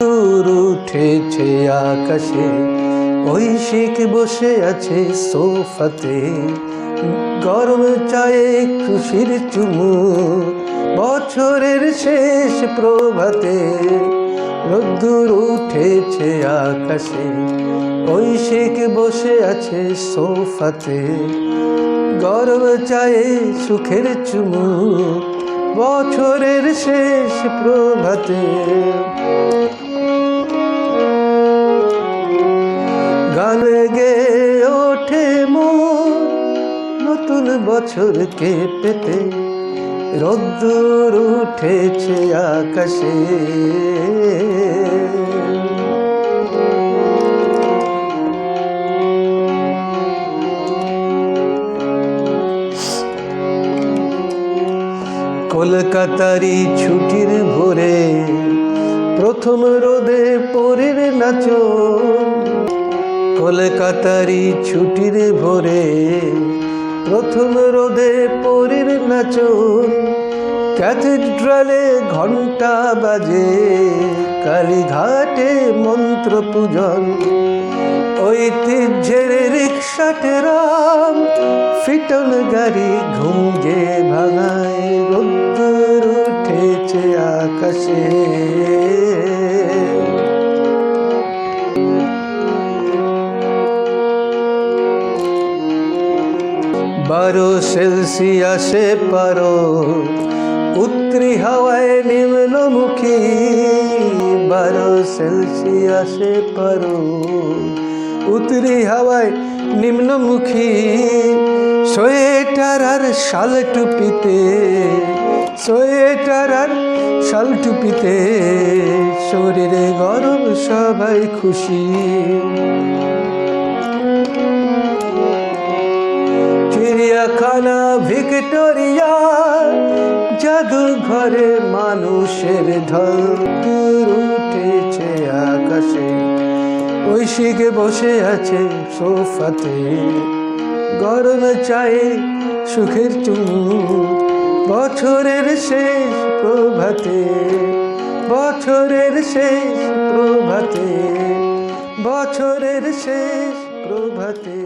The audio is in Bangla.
দূর উঠেছে আকাশে, ঐশিক বসে আছে সোফাতে। গরম চায়ে খুশির চুমু, বছরের শেষ প্রভাতে। রোদ্দুর উঠেছে আকাশে, ঐশিক বসে আছে সোফাতে। গরম চায়ে সুখের চুমু, বছরের শেষ প্রভাতে। নতুন বছরকে পেতে রোদ্দুর উঠেছে আকাশে। কলকাতারি ছুটির ভোরে প্রথম রোদে পরের নাচন কলকাতারি ছুটির ভোরে প্রথম রোদে পরের নাচন, ক্যাথিড্রালে ঘণ্টা বাজে, কালীঘাটে মন্ত্র পূজন ঐতিহ্যের রিক্সাটেরাম ফিটন গাড়ি ঘুমজে ভাঙায়, রোদ্দুর উঠেছে আকাশে। বারো সেলসিয়াসে পারো। উত্তরি হাওয়ায় নিম্নমুখী বারো সেলসিয়াসে পারো। উত্তরি হাওয়ায় নিম্নমুখী সোয়েটার আর শাল টুপিতে, সোয়েটার আর শাল টুপিতে, শরীরে গরম সবাই খুশি। চিড়িয়াখানা ভিক্টোরিয়া জাদুঘরে মানুষের ঢল উঠেছে আকাশে। ঐশিকে বসে আছে সোফাতে, গরম চায়ে সুখের চুমু বছরের শেষ প্রভাতে, বছরের শেষ প্রভাতে, বছরের শেষ প্রভাতে।